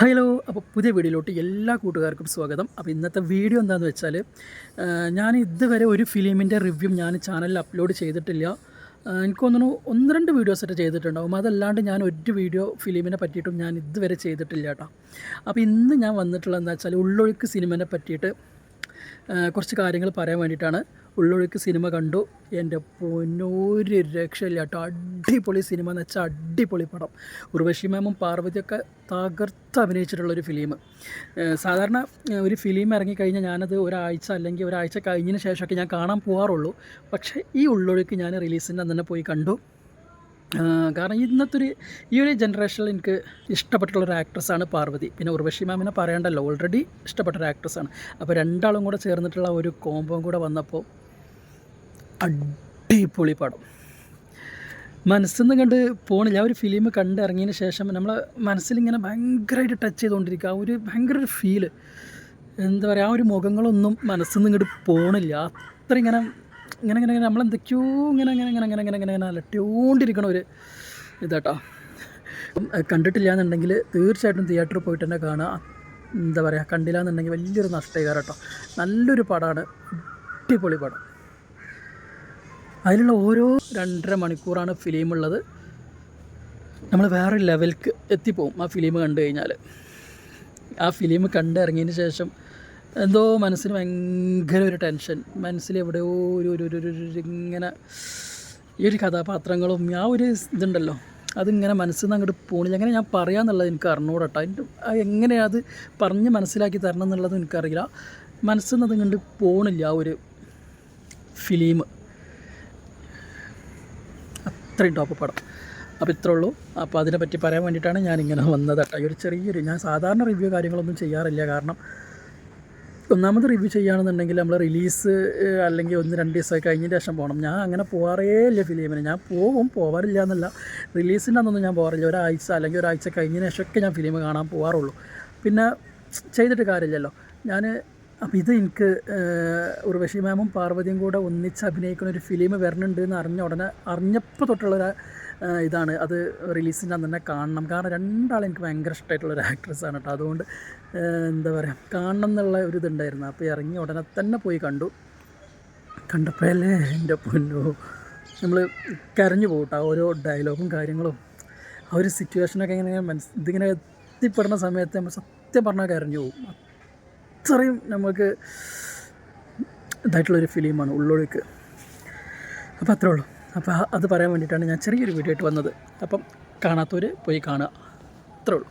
Hello. അപ്പോൾ പുതിയ വീഡിയോയിലോട്ട് എല്ലാ കൂട്ടുകാർക്കും സ്വാഗതം. അപ്പോൾ ഇന്നത്തെ വീഡിയോ എന്താണെന്ന് വെച്ചാൽ ഞാൻ ഇതുവരെ ഒരു ഫിലിമിന്റെ റിവ്യൂ ഞാൻ ചാനലിൽ അപ്ലോഡ് ചെയ്തിട്ടില്ല. എനിക്ക് തോന്നുന്നു ഒന്ന് രണ്ട് വീഡിയോസ് വീഡിയോസൊക്കെ ചെയ്തിട്ടുണ്ടാവും. അതല്ലാണ്ട് ഞാൻ ഒരു വീഡിയോ ഫിലിമിനെ പറ്റിയിട്ടും ഞാൻ ഇതുവരെ ചെയ്തിട്ടില്ല കേട്ടോ. അപ്പോൾ ഇന്ന് ഞാൻ വന്നിട്ടുള്ളത് എന്താ വെച്ചാൽ ഉള്ളൊഴുക്ക് സിനിമനെ പറ്റിയിട്ട് കുറച്ച് കാര്യങ്ങൾ പറയാൻ വേണ്ടിയിട്ടാണ്. ഉള്ളൊഴുക്ക് സിനിമ കണ്ടു. എന്റെ പൊന്നൊരു രക്ഷയില്ല. കേട്ടോ. അടിപൊളി സിനിമ എന്ന് വെച്ചാൽ അടിപൊളി പടം. ഉർവശി മാമും പാർവതിയൊക്കെ തകർത്ത് അഭിനയിച്ചിട്ടുള്ളൊരു ഫിലിം സാധാരണ ഒരു ഫിലിം ഇറങ്ങിക്കഴിഞ്ഞാൽ ഞാനത് ഒരാഴ്ച അല്ലെങ്കിൽ ഒരാഴ്ച കഴിഞ്ഞതിന് ശേഷമൊക്കെ ഞാൻ കാണാൻ പോകാറുള്ളൂ പക്ഷേ ഈ ഉള്ളൊഴുക്ക് ഞാൻ റിലീസിന്റെ തന്നെ പോയി കണ്ടു. കാരണം ഇന്നത്തെ ഒരു ഈ ഒരു ജനറേഷനിൽ എനിക്ക് ഇഷ്ടപ്പെട്ടുള്ള ഒരു ആക്ട്രസ്സാണ് പാർവതി. പിന്നെ ഉർവശി മാമിനെ പറയണ്ടല്ലോ ഓൾറെഡി ഇഷ്ടപ്പെട്ട ഒരു ആക്ട്രസ്സാണ് അപ്പോൾ രണ്ടാളും കൂടെ ചേർന്നിട്ടുള്ള ഒരു കോമ്പോ കൂടെ വന്നപ്പോൾ അടിപൊളി പടം. മനസ്സിന്ന് കണ്ട് പോണില്ല ആ ഒരു ഫിലിം കണ്ടിറങ്ങിയതിന് ശേഷം നമ്മൾ മനസ്സിലിങ്ങനെ ഭയങ്കരമായിട്ട് ടച്ച് ചെയ്തുകൊണ്ടിരിക്കുക ആ ഒരു ഭയങ്കര ഒരു ഫീൽ എന്താ പറയുക ആ ഒരു മുഖങ്ങളൊന്നും മനസ്സിൽ നിന്ന് ഇങ്ങോട്ട് പോണില്ല. അത്ര ഇങ്ങനെ ഇങ്ങനെ ഇങ്ങനെ ഇങ്ങനെ നമ്മളെന്തൊക്കെയോ ഇങ്ങനെ ഇങ്ങനെ ഇങ്ങനെ ഇങ്ങനെ ഇങ്ങനെ ഇങ്ങനെ ഇങ്ങനെ അലട്ടിയോണ്ടിരിക്കണ ഒരു ഇതാട്ടോ. കണ്ടിട്ടില്ല എന്നുണ്ടെങ്കിൽ തീർച്ചയായിട്ടും തിയേറ്ററിൽ പോയിട്ട് തന്നെ കാണുക. എന്താ പറയുക കണ്ടില്ല എന്നുണ്ടെങ്കിൽ വലിയൊരു നഷ്ടകാരം കേട്ടോ നല്ലൊരു പടമാണ് അടിപൊളി പടം. അതിലുള്ള ഓരോ രണ്ടര മണിക്കൂറാണ് ഫിലിം ഉള്ളത്. നമ്മൾ വേറെ ലെവൽക്ക് എത്തിപ്പോവും ആ ഫിലിം കണ്ടു കഴിഞ്ഞാൽ ആ ഫിലിം കണ്ടിറങ്ങിയതിന് ശേഷം എന്തോ മനസ്സിന് ഭയങ്കര ഒരു ടെൻഷൻ. മനസ്സിൽ എവിടെയോ ഒരു ഒരു ഒരു ഇങ്ങനെ ഈ ഒരു കഥാപാത്രങ്ങളും ആ ഒരു ഇതുണ്ടല്ലോ. അതിങ്ങനെ മനസ്സിൽ നിന്ന് അങ്ങോട്ട് പോണില്ല. അങ്ങനെ ഞാൻ പറയാമെന്നുള്ളത് എനിക്ക് അറിഞ്ഞൂടട്ടോ അതിന്റെ എങ്ങനെയാണ് അത് പറഞ്ഞ് മനസ്സിലാക്കി തരണം എന്നുള്ളത് എനിക്കറിയില്ല. മനസ്സിൽ നിന്ന് അതിങ്ങോട്ട് പോണില്ല ആ ഒരു ഫിലിം. അത്രയും ടോപ്പ് പടം. അപ്പോൾ ഇത്രേ ഉള്ളൂ. അപ്പോൾ അതിനെപ്പറ്റി പറയാൻ വേണ്ടിയിട്ടാണ് ഞാനിങ്ങനെ വന്നത് കേട്ടോ. ഒരു ചെറിയൊരു ഞാൻ സാധാരണ റിവ്യൂ കാര്യങ്ങളൊന്നും ചെയ്യാറില്ല. കാരണം ഒന്നാമത് റിവ്യൂ ചെയ്യുകയാണെന്നുണ്ടെങ്കിൽ നമ്മൾ റിലീസ് അല്ലെങ്കിൽ ഒന്ന് രണ്ട് ദിവസമായി കഴിഞ്ഞതിന് ശേഷം പോകണം. ഞാൻ അങ്ങനെ പോകാറേ ഇല്ല ഫിലിമിന്. ഞാൻ പോകും പോകാറില്ല എന്നല്ല റിലീസിന്റെ അന്നൊന്നും ഞാൻ പോകാറില്ല ഒരാഴ്ച അല്ലെങ്കിൽ ഒരാഴ്ച കഴിഞ്ഞതിന് ശേഷമൊക്കെ ഞാൻ ഫിലിം കാണാൻ പോകാറുള്ളൂ പിന്നെ ചെയ്തിട്ട് കാര്യമില്ലല്ലോ. ഞാൻ അപ്പോൾ ഇത് എനിക്ക് ഉർവശി മാമും പാർവതിയും കൂടെ ഒന്നിച്ച് അഭിനയിക്കുന്ന ഒരു ഫിലിം വരുന്നുണ്ട് എന്ന് അറിഞ്ഞ ഉടനെ അറിഞ്ഞപ്പോൾ തൊട്ടുള്ളൊരു ഏഹ്, ഇതാണ്. അത് റിലീസിന്റെ തന്നെ കാണണം. കാരണം രണ്ടാളും എനിക്ക് ഭയങ്കര ഇഷ്ടമായിട്ടുള്ള ഒരു ആക്ട്രസ്സാണ് കേട്ടോ അതുകൊണ്ട് എന്താ പറയുക കാണണം എന്നുള്ള ഒരു ഇതുണ്ടായിരുന്നു. അപ്പോൾ ഇറങ്ങി ഉടനെ തന്നെ പോയി കണ്ടു. കണ്ടപ്പോഴല്ലേ എന്റെ പൊന്നോ. നമ്മൾ കരഞ്ഞു പോകട്ടെ കേട്ടോ ഓരോ ഡയലോഗും കാര്യങ്ങളും. ആ ഒരു സിറ്റുവേഷനൊക്കെ ഇങ്ങനെ മനസ്സ് ഇതിങ്ങനെ എത്തിപ്പെടുന്ന സമയത്ത് നമ്മൾ സത്യം പറഞ്ഞാൽ കരഞ്ഞു പോകും. അത്രയും നമുക്ക് ഇതായിട്ടുള്ളൊരു ഫിലിമാണ് ഉള്ളൊഴുക്ക്. അപ്പോൾ അത്രേ ഉള്ളൂ. അപ്പോൾ അത് പറയാൻ വേണ്ടിയിട്ടാണ് ഞാൻ ചെറിയൊരു വീഡിയോ ആയിട്ട് വന്നത്. അപ്പം കാണാത്തവർ പോയി കാണുക. അത്രേ ഉള്ളൂ.